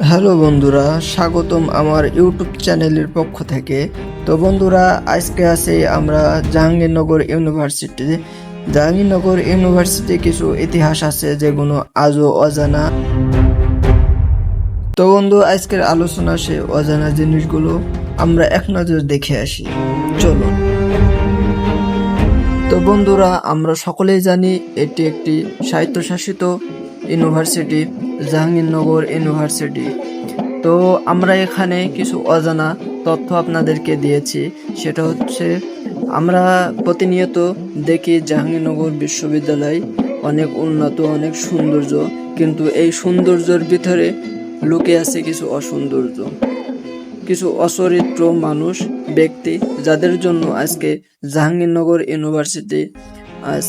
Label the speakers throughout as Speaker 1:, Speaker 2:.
Speaker 1: Hello বন্ধুরা, স্বাগতম আমার ইউটিউব চ্যানেলের পক্ষ থেকে। তো বন্ধুরা, আজকে আছে আমরা জাহাঙ্গীরনগর ইউনিভার্সিটি। জাহাঙ্গীরনগর ইউনিভার্সিটি কিছু ইতিহাস আছে যেগুলো আজও অজানা। তো বন্ধু, আজকের আলোচনা সে অজানা জিনিসগুলো আমরা এক নজর দেখে আসি। চলো তো বন্ধুরা, আমরা সকলেই জানি এটি একটি স্বায়ত্তশাসিত ইউনিভার্সিটি। জাহাঙ্গীরনগর ইউনিভার্সিটি। তো আমরা এখানে কিছু অজানা তথ্য আপনাদেরকে দিয়েছি। সেটা হচ্ছে, আমরা প্রতিনিয়ত দেখি জাহাঙ্গীরনগর বিশ্ববিদ্যালয় অনেক উন্নত, অনেক সৌন্দর্য, কিন্তু এই সৌন্দর্যের ভিতরে লুকে আছে কিছু অসৌন্দর্য। কিছু অচরিত্র মানুষ, ব্যক্তি, যাদের জন্য আজকে জাহাঙ্গীরনগর ইউনিভার্সিটি আজ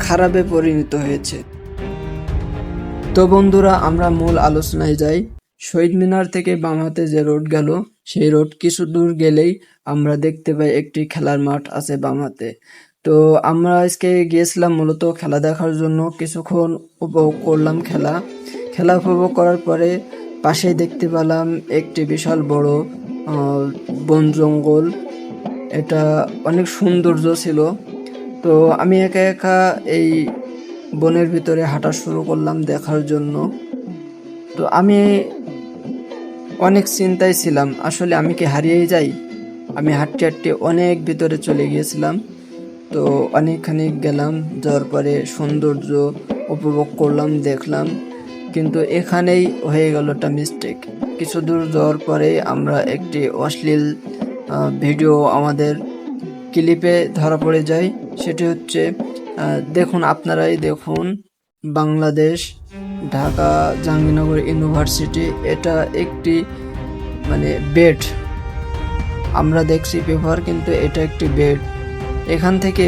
Speaker 1: খারাপে পরিণত হয়েছে। তো বন্ধুরা, আমরা মূল আলোচনায় যাই। শহীদ মিনার থেকে বাম হাতে যে রোড গেল, সেই রোড কিছু দূর গেলেই আমরা দেখতে পাই একটি খেলার মাঠ আছে বাম হাতে। তো আমরা আজকে গিয়েছিলাম মূলত খেলা দেখার জন্য, কিছুক্ষণ উপভোগ করলাম খেলা। খেলা উপভোগ করার পরে পাশেই দেখতে পেলাম একটি বিশাল বড় বন জঙ্গল। এটা অনেক সৌন্দর্য ছিল। তো আমি একা একা এই বনের ভিতরে হাঁটা শুরু করলাম দেখার জন্য। তো আমি অনেক চিন্তায় ছিলাম, আসলে আমি কি হারিয়ে যাই? আমি হাঁটতে হাঁটতে অনেক ভিতরে চলে গিয়েছিলাম। তো অনেকখানি গেলাম, যাওয়ার পরে সৌন্দর্য উপভোগ করলাম, দেখলাম। কিন্তু এখানেই হয়ে গেল একটা মিস্টেক কিছু দূর যাওয়ার পরে আমরা একটি অশ্লীল ভিডিও আমাদের ক্লিপে ধরা পড়ে যায়। সেটি হচ্ছে দেখুন, আপনারাই দেখুন, বাংলাদেশ, ঢাকা, জাহাঙ্গীরনগর ইউনিভার্সিটি, এটা একটি মানে বেড আমরা দেখছি পেপার কিন্তু এটা একটি বেড এখান থেকে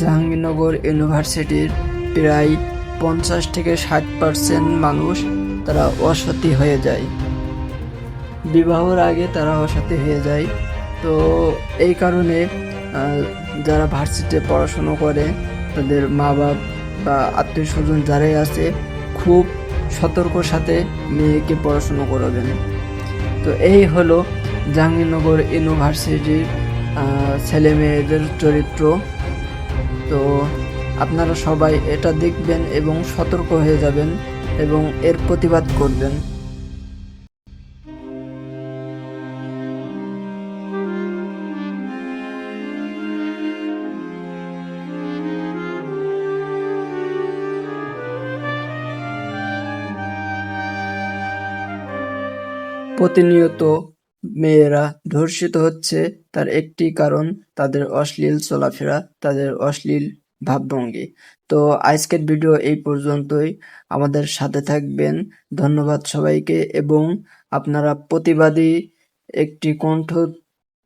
Speaker 1: জাহাঙ্গীরনগর ইউনিভার্সিটির প্রায় পঞ্চাশ থেকে ষাট পার্সেন্ট মানুষ তারা অসতী হয়ে যায়। বিবাহর আগে তারা অসাথী হয়ে যায়। তো এই কারণে যারা ভার্সিটিতে পড়াশুনো করে তাদের মা বাপ বা আত্মীয় স্বজন যারাই আছে, খুব সতর্ক সাথে মেয়েকে পড়াশুনো করাবেন। তো এই হলো জাহাঙ্গীরনগর ইউনিভার্সিটির ছেলে মেয়েদের চরিত্র। তো আপনারা সবাই এটা দেখবেন এবং সতর্ক হয়ে যাবেন এবং এর প্রতিবাদ করবেন। প্রতিনিয়ত মেয়েরা ধর্ষিত হচ্ছে তার একটি কারণ তাদের অশ্লীল চলাফেরা, তাদের অশ্লীল ভাবভঙ্গি। তো আজকের ভিডিও এই পর্যন্তই। আমাদের সাথে থাকবেন। ধন্যবাদ সবাইকে এবং আপনারা প্রতিবাদী একটি কণ্ঠ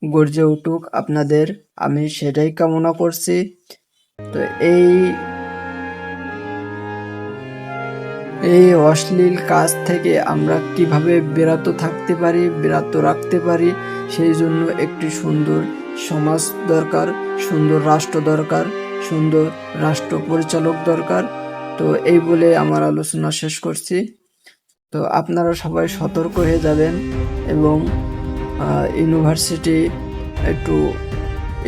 Speaker 1: গর্জে উঠুক আপনাদের। আমি সেটাই কামনা করছি। তো এই এই অশ্লীল কাজ থেকে আমরা কীভাবে বিরত থাকতে পারি, বিরত রাখতে পারি, সেই জন্য একটি সুন্দর সমাজ দরকার, সুন্দর রাষ্ট্র দরকার, সুন্দর রাষ্ট্র পরিচালক দরকার। তো এই বলে আমার আলোচনা শেষ করছি। তো আপনারা সবাই সতর্ক হয়ে যাবেন এবং ইউনিভার্সিটি একটু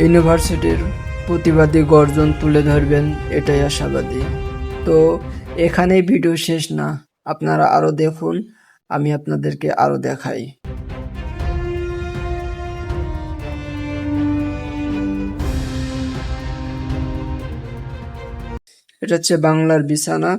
Speaker 1: ইউনিভার্সিটির প্রতিবাদী গর্জন তুলে ধরবেন, এটাই আশাবাদী। তো এখানেই ভিডিও শেষ না, আপনারা আরও দেখুন, আমি আপনাদেরকে আরও দেখাই। এটা হচ্ছে বাংলার বিছানা।